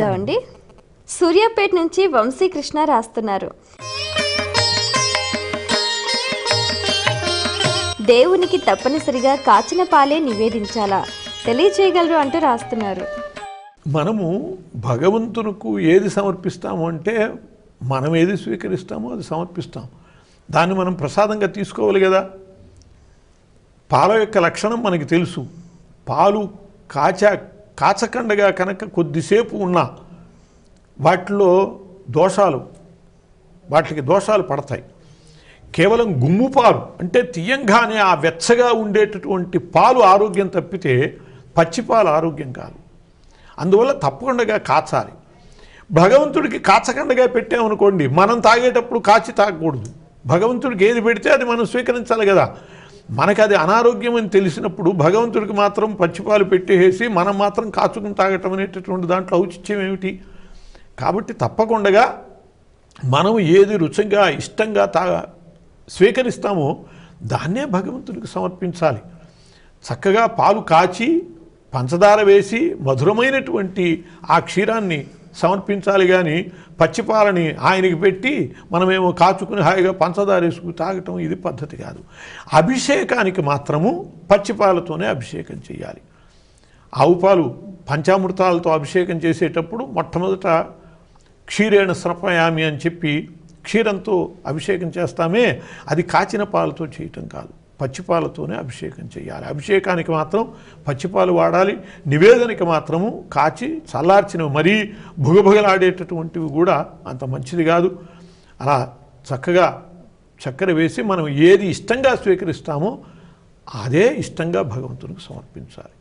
చదువుదామండి సూర్యాపేట నుంచి వంశీకృష్ణ రాస్తున్నారు. దేవునికి తప్పనిసరిగా కాచిన పాలే నివేదించాలా? తెలియచేయగలరు అంటూ రాస్తున్నారు. మనము భగవంతునికు ఏది సమర్పిస్తాము అంటే మనం ఏది స్వీకరిస్తామో అది సమర్పిస్తాం. దాన్ని మనం ప్రసాదంగా తీసుకోవాలి కదా. పాల యొక్క లక్షణం మనకి తెలుసు. పాలు కాచా కాచకండగా కనుక కొద్దిసేపు ఉన్నా వాటిలో దోషాలు వాటికి దోషాలు పడతాయి. కేవలం గుమ్ము పాలు అంటే తీయంగానే ఆ వెచ్చగా ఉండేటటువంటి పాలు ఆరోగ్యం తప్పితే పచ్చి పాలు ఆరోగ్యం కాదు. అందువల్ల తప్పకుండా కాచాలి. భగవంతుడికి కాచకండగా పెట్టామనుకోండి మనం తాగేటప్పుడు కాచి తాగకూడదు. భగవంతుడికి ఏది పెడితే అది మనం స్వీకరించాలి కదా. మనకి అది అనారోగ్యం అని తెలిసినప్పుడు భగవంతుడికి మాత్రం పచ్చిపాలు పెట్టేసి మనం మాత్రం కాచుకుని తాగటం అనేటటువంటి దాంట్లో ఔచిత్యం ఏమిటి? కాబట్టి తప్పకుండా మనం ఏది రుచిగా ఇష్టంగా తా స్వీకరిస్తామో దాన్నే భగవంతుడికి సమర్పించాలి. చక్కగా పాలు కాచి పంచదార వేసి మధురమైనటువంటి ఆ క్షీరాన్ని సమర్పించాలి కానీ పచ్చిపాలని ఆయనకి పెట్టి మనమేమో కాచుకుని హాయిగా పంచదార వేసుకుని తాగటం ఇది పద్ధతి కాదు. అభిషేకానికి మాత్రము పచ్చిపాలతోనే అభిషేకం చేయాలి. ఆవు పాలు పంచామృతాలతో అభిషేకం చేసేటప్పుడు మొట్టమొదట క్షీరేణ స్రపయామి అని చెప్పి క్షీరంతో అభిషేకం చేస్తామే అది కాచిన పాలతో చేయటం కాదు. పచ్చిపాలతోనే అభిషేకం చేయాలి. అభిషేకానికి మాత్రం పచ్చిపాలు వాడాలి. నివేదనకి మాత్రము కాచి చల్లార్చినవి మరీ భుగభుగలాడేటటువంటివి కూడా అంత మంచిది కాదు. అలా చక్కగా చక్కెర వేసి మనం ఏది ఇష్టంగా స్వీకరిస్తామో అదే ఇష్టంగా భగవంతునికి సమర్పించాలి.